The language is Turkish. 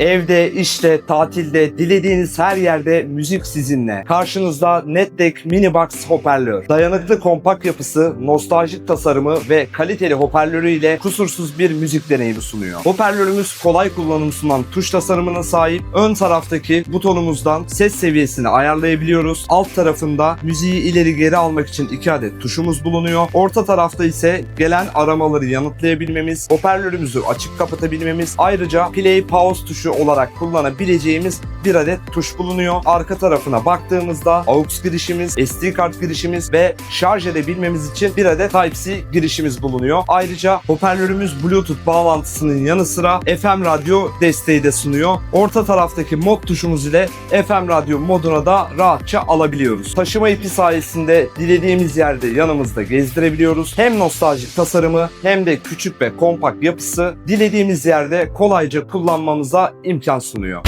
Evde, işte, tatilde, dilediğiniz her yerde müzik sizinle. Karşınızda Netdeck Mini Box hoparlör. Dayanıklı kompakt yapısı, nostaljik tasarımı ve kaliteli hoparlörüyle kusursuz bir müzik deneyimi sunuyor. Hoparlörümüz kolay kullanım sunan tuş tasarımına sahip. Ön taraftaki butonumuzdan ses seviyesini ayarlayabiliyoruz. Alt tarafında müziği ileri geri almak için iki adet tuşumuz bulunuyor. Orta tarafta ise gelen aramaları yanıtlayabilmemiz, hoparlörümüzü açık kapatabilmemiz, ayrıca play pause tuşu olarak kullanabileceğimiz bir adet tuş bulunuyor. Arka tarafına baktığımızda AUX girişimiz, SD kart girişimiz ve şarj edebilmemiz için bir adet Type-C girişimiz bulunuyor. Ayrıca hoparlörümüz Bluetooth bağlantısının yanı sıra FM radyo desteği de sunuyor. Orta taraftaki mod tuşumuz ile FM radyo moduna da rahatça alabiliyoruz. Taşıma ipi sayesinde dilediğimiz yerde yanımızda gezdirebiliyoruz. Hem nostaljik tasarımı hem de küçük ve kompakt yapısı dilediğimiz yerde kolayca kullanmamıza imkan sunuyor.